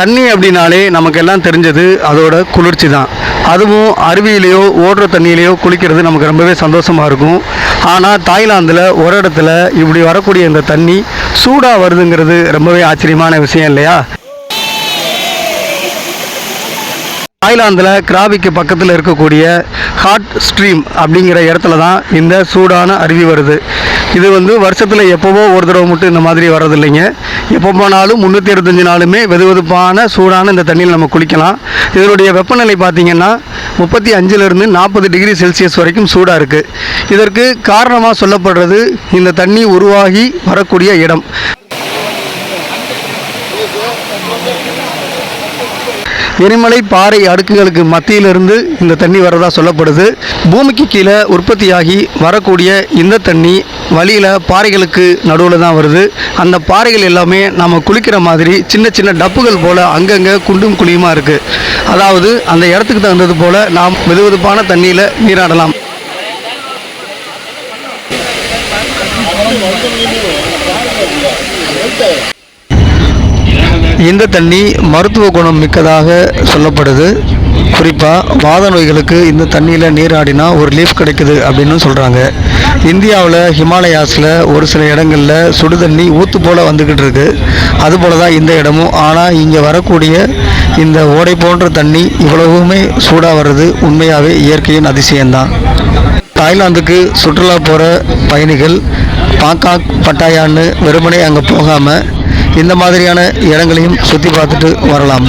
தண்ணி அப்படின்னாலே நமக்கு எல்லாம் தெரிஞ்சது அதோட குளிர்ச்சி தான் அதுவும் அருவியிலையோ ஓடுற தண்ணியிலையோ குளிக்கிறது நமக்கு ரொம்பவே சந்தோஷமாக இருக்கும். ஆனால் தாய்லாந்தில் ஒரு இடத்துல இப்படி வரக்கூடிய இந்த தண்ணி சூடாக வருதுங்கிறது ரொம்பவே ஆச்சரியமான விஷயம் இல்லையா? தாய்லாந்தில் கிராபிக்கு பக்கத்தில் இருக்கக்கூடிய ஹாட் ஸ்ட்ரீம் அப்படிங்கிற இடத்துல தான் இந்த சூடான அருவி வருது. இது வந்து வருஷத்தில் எப்போவோ ஒரு தடவை மட்டும் இந்த மாதிரி வர்றதில்லைங்க. எப்போ போனாலும் முந்நூற்றி அறுபத்தஞ்சு நாளுமே வெது வெதுப்பான சூடான இந்த தண்ணியில் நம்ம குளிக்கலாம். இதனுடைய வெப்பநிலை பார்த்திங்கன்னா முப்பத்தி அஞ்சுலேருந்து நாற்பது டிகிரி செல்சியஸ் வரைக்கும் சூடாக இருக்குது இதற்கு காரணமாக சொல்லப்படுறது இந்த தண்ணி உருவாகி வரக்கூடிய இடம். எரிமலை பாறை அடுக்குகளுக்கு மத்தியிலிருந்து இந்த தண்ணி வரதா சொல்லப்படுது. பூமிக்கு கீழே உற்பத்தியாகி வரக்கூடிய இந்த தண்ணி வழியில் பாறைகளுக்கு நடுவில் தான் வருது. அந்த பாறைகள் எல்லாமே நம்ம குளிக்கிற மாதிரி சின்ன சின்ன டப்புகள் போல் அங்கங்கே குண்டும் குழியுமாக இருக்குது அதாவது அந்த இடத்துக்கு தகுந்தது போல் நாம் வெதுவெதுப்பான தண்ணியில் நீராடலாம். இந்த தண்ணி மருத்துவ குணம் மிக்கதாக சொல்லப்படுது. குறிப்பாக வாத நோய்களுக்கு இந்த தண்ணியில் நீராடினா ஒரு லீஃப் கிடைக்குது அப்படின்னு சொல்கிறாங்க இந்தியாவில் ஹிமாலயாஸில் ஒரு சில இடங்களில் சுடு தண்ணி ஊத்து போல் வந்துக்கிட்டு இருக்கு. அதுபோல தான் இந்த இடமும். ஆனால் இங்கே வரக்கூடிய இந்த ஓடை போன்ற தண்ணி இவ்வளவுமே சூடாக வர்றது உண்மையாகவே இயற்கையின் அதிசயம்தான். தாய்லாந்துக்கு சுற்றுலா போகிற பயணிகள் பாங்காக் பட்டாயான்னு வெறுமனே அங்கே போகாமல் இந்த மாதிரியான இடங்களையும் சுற்றி பார்த்துட்டு வரலாம்.